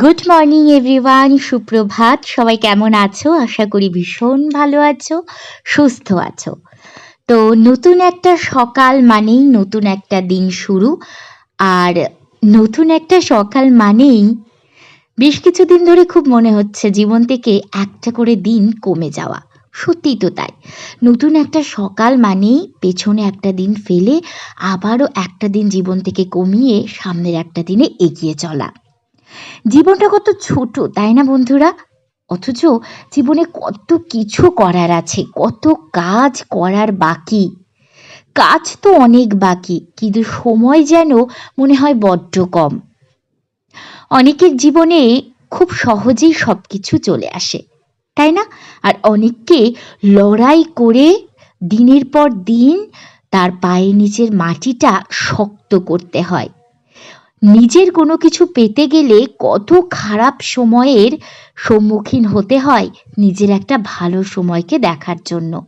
Good morning everyone সুপ্রভাত। সবাই কেমন আছো? আশা করি ভীষণ ভালো আছো, সুস্থ আছো। তো নতুন একটা সকাল মানেই নতুন একটা দিন শুরু। আর নতুন একটা সকাল মানেই বেশ কিছুদিন ধরে খুব মনে হচ্ছে জীবন থেকে একটা করে দিন কমে যাওয়া। সত্যি তো তাই। নতুন একটা সকাল মানেই পেছনে একটা দিন ফেলে আবারও একটা দিন জীবন থেকে কমিয়ে সামনের একটা দিনে এগিয়ে চলা। জীবনটা কত ছোট, তাই না বন্ধুরা? অথচ জীবনে কত কিছু করার আছে, কত কাজ করার বাকি। কাজ তো অনেক বাকি, কিন্তু সময় যেন মনে হয় বড্ড কম। অনেকের জীবনে খুব সহজেই সব কিছু চলে আসে, তাই না? আর অনেককে লড়াই করে দিনের পর দিন তার পায়ের নিচের মাটিটা শক্ত করতে হয়। নিজের কোনো কিছু পেতে গেলে কত খারাপ সময়ের সম্মুখীন হতে হয় নিজের একটা ভালো সময়কে দেখার জন্য।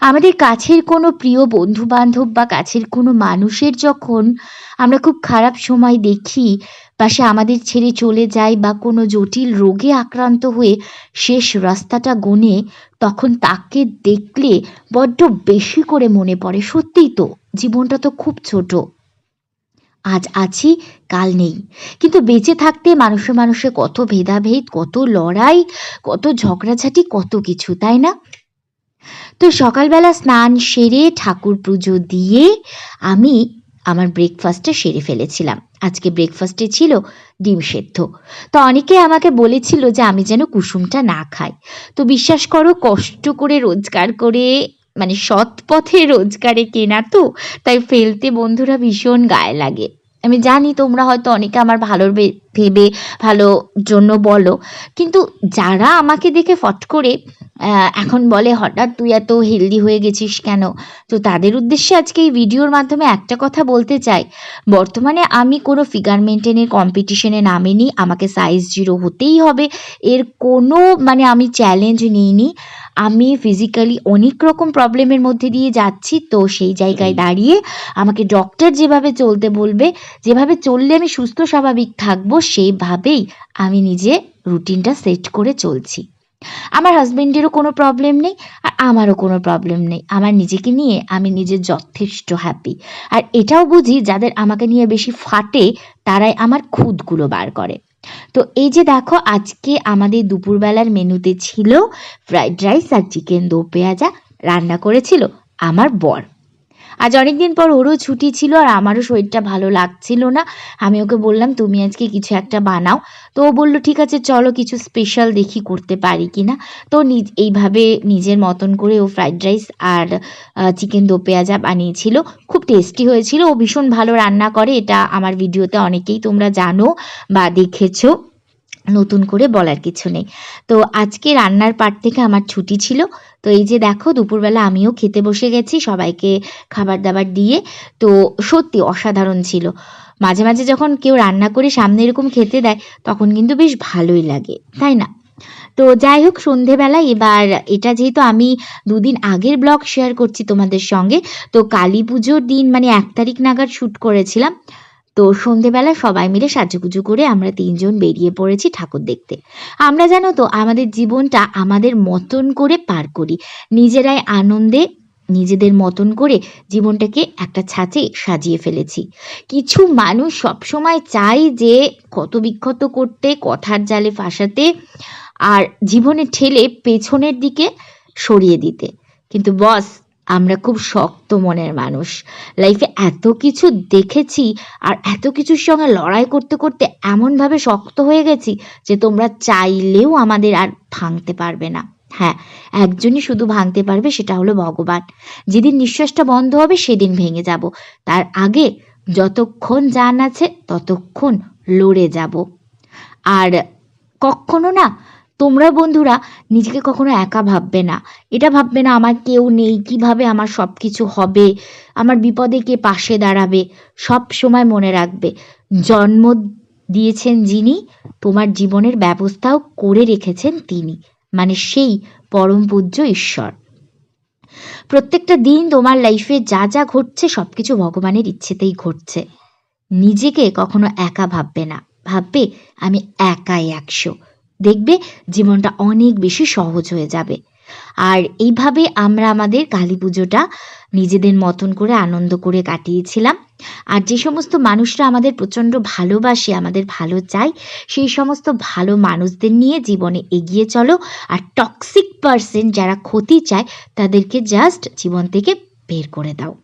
আমাদের কাছের কোনো প্রিয় বন্ধু বান্ধব বা কাছের কোনো মানুষের যখন আমরা খুব খারাপ সময় দেখি বা সে আমাদের ছেড়ে চলে যায় বা কোনো জটিল রোগে আক্রান্ত হয়ে শেষ রাস্তাটা গনে, তখন তাকে দেখলে বড্ড বেশি করে মনে পড়ে। সত্যিই তো, জীবনটা তো খুব ছোট। আজ আছি, কাল নেই। কিন্তু বেঁচে থাকতে মানুষে মানুষে কত ভেদাভেদ, কত লড়াই, কত ঝগড়াঝাটি, কত কিছু, তাই না? তো সকালবেলা স্নান সেরে ঠাকুর পুজো দিয়ে আমি আমার ব্রেকফাস্টটা সেরে ফেলেছিলাম। আজকে ব্রেকফাস্টে ছিল ডিম সেদ্ধ। তো অনেকে আমাকে বলেছিল যে আমি যেন কুসুমটা না খাই। তো বিশ্বাস করো, কষ্ট করে, রোজগার করে মানে সৎ পথে রোজগারে কেনা তো, তাই ফেলতে বন্ধুরা ভীষণ গায়ে লাগে। আমি জানি তোমরা হয়তো অনেকে আমার ভালোর ভেবে ভালো জন্য বলো। কিন্তু যারা আমাকে দেখে ফট করে এখন বলে, হঠাৎ তুই এত হেলদি হয়ে গেছিস কেন? তো তাদের উদ্দেশ্যে আজকে এই ভিডিওর মাধ্যমে একটা কথা বলতে চাই। বর্তমানে আমি কোনো ফিগার মেনটেনের কম্পিটিশনে নামিনি, আমাকে সাইজ জিরো হতেই হবে। এর কোনো মানে আমি চ্যালেঞ্জ নিইনি। আমি ফিজিক্যালি অনেক রকম প্রবলেমের মধ্যে দিয়ে যাচ্ছি, তো সেই জায়গায় দাঁড়িয়ে আমাকে ডক্টর যেভাবে চলতে বলবে, যেভাবে চললে আমি সুস্থ স্বাভাবিক থাকব সেইভাবেই আমি নিজে রুটিনটা সেট করে চলছি। আমার হাজব্যান্ডেরও কোনো প্রবলেম নেই আর আমারও কোনো প্রবলেম নেই। আমার নিজেকে নিয়ে আমি নিজে যথেষ্ট হ্যাপি আর এটাও বুঝি যাদের আমাকে নিয়ে বেশি ফাটে তারাই আমার খুদগুলো বার করে। তো এই যে দেখো, আজকে আমাদের দুপুরবেলার মেনুতে ছিল ফ্রাইড রাইস আর চিকেন দো পেঁয়াজা। রান্না করেছিল আমার বর। আজ অনেকদিন পর ওরও ছুটি ছিল আর আমারও শরীরটা ভালো লাগছিল না। আমি ওকে বললাম, তুমি আজকে কিছু একটা বানাও। তো ও বলল, ঠিক আছে, চলো কিছু স্পেশাল দেখি করতে পারি কি না? তো নিজ, এইভাবে নিজের মতন করে ও ফ্রাইড রাইস আর চিকেন দো পেঁয়াজা বানিয়েছিল। খুব টেস্টি হয়েছিল। ও ভীষণ ভালো রান্না করে। এটা আমার ভিডিওতে অনেকেই তোমরা জানো বা দেখেছ। নতুন করে বলার কিছু নেই। তো আজকে রান্নার পার্ট থেকে আমার ছুটি ছিল। তো এই যে দেখো, দুপুরবেলা আমিও খেতে বসে গেছি, সবাইকে খাবার দাবার দিয়ে। তো সত্যি অসাধারণ ছিল। মাঝে মাঝে যখন কেউ রান্না করে সামনে এরকম খেতে দেয়, তখন কিন্তু বেশ ভালোই লাগে, তাই না? তো যাই হোক, সন্ধেবেলা এবার এটা যেহেতু আমি দুদিন আগের ব্লগ শেয়ার করছি তোমাদের সঙ্গে, তো কালী পুজোর দিন মানে এক তারিখ নাগাদ শ্যুট করেছিলাম। তো সন্ধেবেলা সবাই মিলে সাজুগুজু করে আমরা তিনজন বেরিয়ে পড়েছি ঠাকুর দেখতে। আমরা জানো তো, আমাদের জীবনটা আমাদের মতন করে পার করি। নিজেরাই আনন্দে নিজেদের মতন করে জীবনটাকে একটা ছাঁচে সাজিয়ে ফেলেছি। কিছু মানুষ সবসময় চাই যে ক্ষত বিক্ষত করতে, কথার জালে ফাঁসাতে আর জীবনে ঠেলে পেছনের দিকে সরিয়ে দিতে। কিন্তু বস আমরা খুব শক্ত মনের মানুষ। লাইফে এত কিছু দেখেছি আর এত কিছুর সঙ্গে লড়াই করতে করতে এমনভাবে শক্ত হয়ে গেছি যে তোমরা চাইলেও আমাদের আর ভাঙতে পারবে না। হ্যাঁ একজনই শুধু ভাঙতে পারবে সেটা হলো ভগবান। যেদিন নিঃশ্বাসটা বন্ধ হবে সেদিন ভেঙে যাব। তার আগে যতক্ষণ জান আছে ততক্ষণ লড়ে যাব। আর কখনো না তোমরা বন্ধুরা নিজেকে কখনো একা ভাববে না। এটা ভাববে না আমার কেউ নেই, কীভাবে আমার সব কিছু হবে, আমার বিপদে কে পাশে দাঁড়াবে, সব সময় মনে রাখবে। জন্ম দিয়েছেন যিনি, তোমার জীবনের ব্যবস্থাও করে রেখেছেন তিনি মানে সেই পরম পূজ্য ঈশ্বর। প্রত্যেকটা দিন তোমার লাইফে যা যা ঘটছে সব কিছু ভগবানের ইচ্ছেতেই ঘটছে। নিজেকে কখনো একা ভাববে না। ভাববে, আমি একাই একশো। দেখবে জীবনটা অনেক বেশি সহজ হয়ে যাবে। আর এইভাবে আমরা আমাদের কালী পুজোটা নিজেদের মতন করে আনন্দ করে কাটিয়েছিলাম। আর যে সমস্ত মানুষরা আমাদের প্রচণ্ড ভালোবাসে, আমাদের ভালো চায়, সেই সমস্ত ভালো মানুষদের নিয়ে জীবনে এগিয়ে চলো। আর টক্সিক পার্সন যারা ক্ষতি চায়, তাদেরকে জাস্ট জীবন থেকে বের করে দাও।